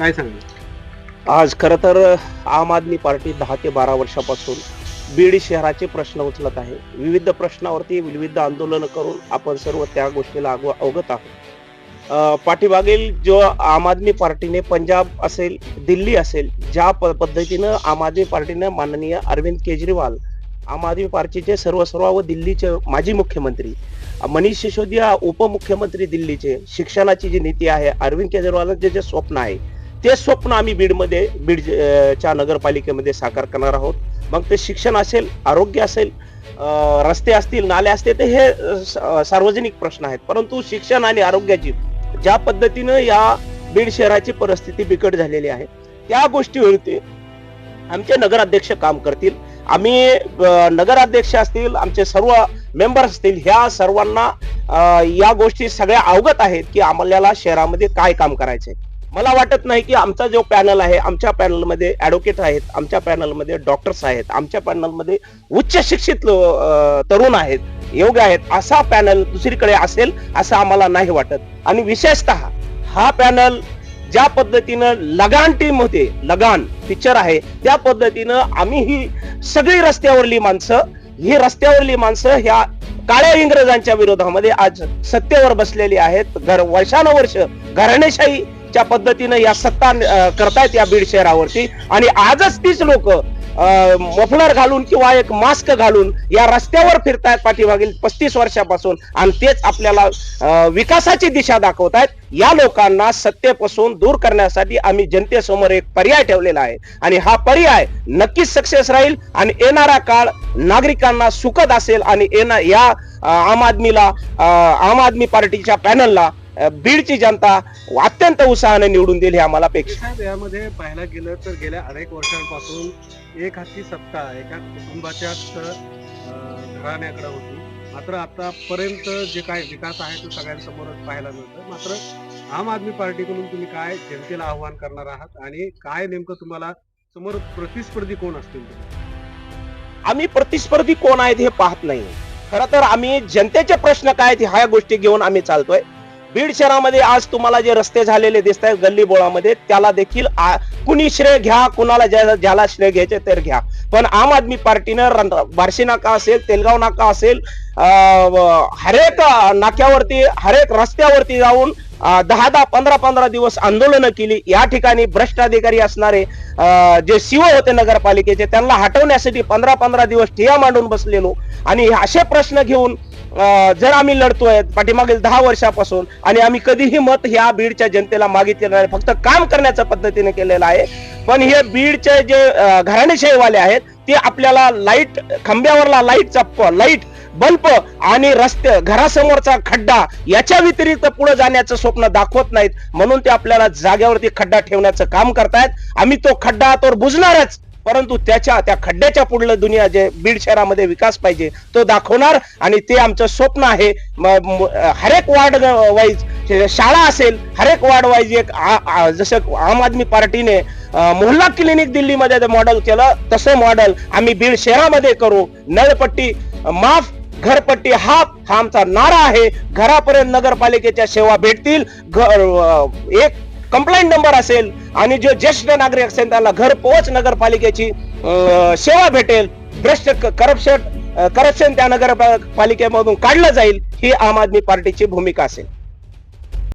काय सांगाल आज खरं तर आम आदमी पार्टी दहा ते बारा वर्षापासून बीड शहराचे प्रश्न उचलत आहे. विविध प्रश्नावरती विविध आंदोलनं करून आपण सर्व त्या गोष्टीला अगव अवगत आहोत. अं, पाठीमागील जो आम आदमी पार्टीने पंजाब असेल दिल्ली असेल ज्या प पद्धतीनं आम आदमी पार्टीनं माननीय अरविंद केजरीवाल आम आदमी पार्टीचे सर्व सर्व व दिल्लीचे माजी मुख्यमंत्री मनीष सिसोदिया उपमुख्यमंत्री दिल्लीचे शिक्षणाची जी नीती आहे अरविंद केजरीवालांचे जे स्वप्न आहे ते स्वप्न आम्ही बीडमध्ये बीड च्या नगरपालिकेमध्ये साकार करणार आहोत. मग ते शिक्षण असेल आरोग्य असेल रस्ते असतील नाले असतील तर हे स- सार्वजनिक प्रश्न आहेत. परंतु शिक्षण आणि आरोग्याची ज्या पद्धतीनं या बीड शहराची परिस्थिती बिकट झालेली आहे त्या गोष्टीवरती आमचे नगराध्यक्ष काम करतील. आम्ही नगराध्यक्ष असतील आमचे सर्व मेंबर असतील ह्या सर्वांना या गोष्टी सगळ्या अवगत आहेत की आम्हाला शहरामध्ये काय काम करायचंय. मला वाटत नाही की आमचा जो पॅनल आहे आमच्या पॅनलमध्ये ऍडव्होकेट आहेत आमच्या पॅनलमध्ये डॉक्टर्स आहेत आमच्या पॅनलमध्ये उच्च शिक्षित तरुण आहेत योग्य आहेत असा पॅनल दुसरीकडे असेल असं आम्हाला नाही वाटत. आणि विशेषतः हा पॅनल ज्या पद्धतीनं लगान टीम होते लगान पिक्चर आहे त्या पद्धतीनं आम्ही ही सगळी रस्त्यावरली माणसं ही रस्त्यावरली माणसं ह्या काळ्या इंग्रजांच्या विरोधामध्ये आज सत्तेवर बसलेली आहेत. घर वर्षानुवर्ष ज्या पद्धतीनं या सत्ता करतायत या बीड शहरावरती. आणि आजच तीच लोक मफलर घालून किंवा एक मास्क घालून या रस्त्यावर फिरतायत पाठीमागील पस्तीस वर्षापासून आणि तेच आपल्याला विकासाची दिशा दाखवतायत. या लोकांना सत्तेपासून दूर करण्यासाठी आम्ही जनतेसमोर एक पर्याय ठेवलेला आहे. आणि हा पर्याय नक्कीच सक्सेस राहील आणि येणारा काळ नागरिकांना सुखद असेल आणि येणार या आम आदमीला आम आदमी पार्टीच्या पॅनलला बीडची जनता अत्यंत उत्साहाने निवडून देईल हे आम्हाला अपेक्षा. यामध्ये पाहायला गेलं तर गेल्या अनेक वर्षांपासून एक हाती सत्ता एका कुटुंबाच्याच अं, घराण्याकडे होती. मात्र आतापर्यंत जे काय विकास आहे तो सगळ्यांसमोरच पाहायला मिळतं मात्र आम आदमी पार्टीकडून तुम्ही काय जनतेला आव्हान करणार आहात आणि काय नेमकं तुम्हाला समोर प्रतिस्पर्धी कोण असतील? आम्ही प्रतिस्पर्धी कोण आहेत हे पाहत नाही. खरं तर आम्ही जनतेचे प्रश्न काय आहेत ह्या गोष्टी घेऊन आम्ही चालतोय. बीड शहरामध्ये आज तुम्हाला जे रस्ते झालेले दिसत आहेत गल्ली बोळामध्ये त्याला देखील कुणी श्रेय घ्या कुणाला ज्या- ज्याला श्रेय घ्यायचे तर घ्या. पण आम आदमी पार्टीनं बार्शी नाका असेल तेलगाव नाका असेल अं, हरेक नाक्यावरती हरेक रस्त्यावरती जाऊन दहा दहा पंधरा पंधरा दिवस आंदोलनं केली. या ठिकाणी भ्रष्ट अधिकारी असणारे जे सीओ होते नगरपालिकेचे त्यांना हटवण्यासाठी पंधरा पंधरा दिवस ठिया मांडून बसलेलो. आणि हे असे प्रश्न घेऊन जर आम्ही लढतोय पाठीमागील दहा वर्षापासून आणि आम्ही कधीही मत ह्या बीडच्या जनतेला मागितलेलं नाही फक्त काम करण्याच्या पद्धतीने केलेलं आहे. पण हे बीडचे जे घराणेशाहीवाले आहेत ते आपल्याला लाइट खांब्यावरला चप्प लाइट बल्ब आणि रस्ते घरासमोरचा खड्डा याच्या व्यतिरिक्त पुढे जाण्याचं स्वप्न दाखवत नाहीत. म्हणून ते आपल्याला जागेवरती खड्डा ठेवण्याचं काम करतायत. आम्ही तो खड्डा तर बुजणारच. परंतु त्याच्या त्या खड्ड्याच्या पुढलं दुनिया जे बीड शहरामध्ये विकास पाहिजे तो दाखवणार आणि ते आमचं स्वप्न आहे. हरेक वार्ड वाईज शाळा असेल हरेक वार्ड वाईज एक जसं आम आदमी पार्टीने मोहल्ला क्लिनिक दिल्लीमध्ये मॉडेल केलं तसं मॉडेल आम्ही बीड शहरामध्ये करू. नळपट्टी माफ घरपट्टी हाफ हा आमचा नारा आहे. घरापर्यंत नगरपालिकेच्या सेवा भेटतील. घर एक कंप्लेंट नंबर असेल आणि जो ज्येष्ठ नागरिक असेल त्यांना घर पोहोच नगरपालिकेची सेवा भेटेल. भ्रष्ट करप्शन करप्शन त्या नगरपालिकेमधून काढलं जाईल ही आम आदमी पार्टीची भूमिका असेल.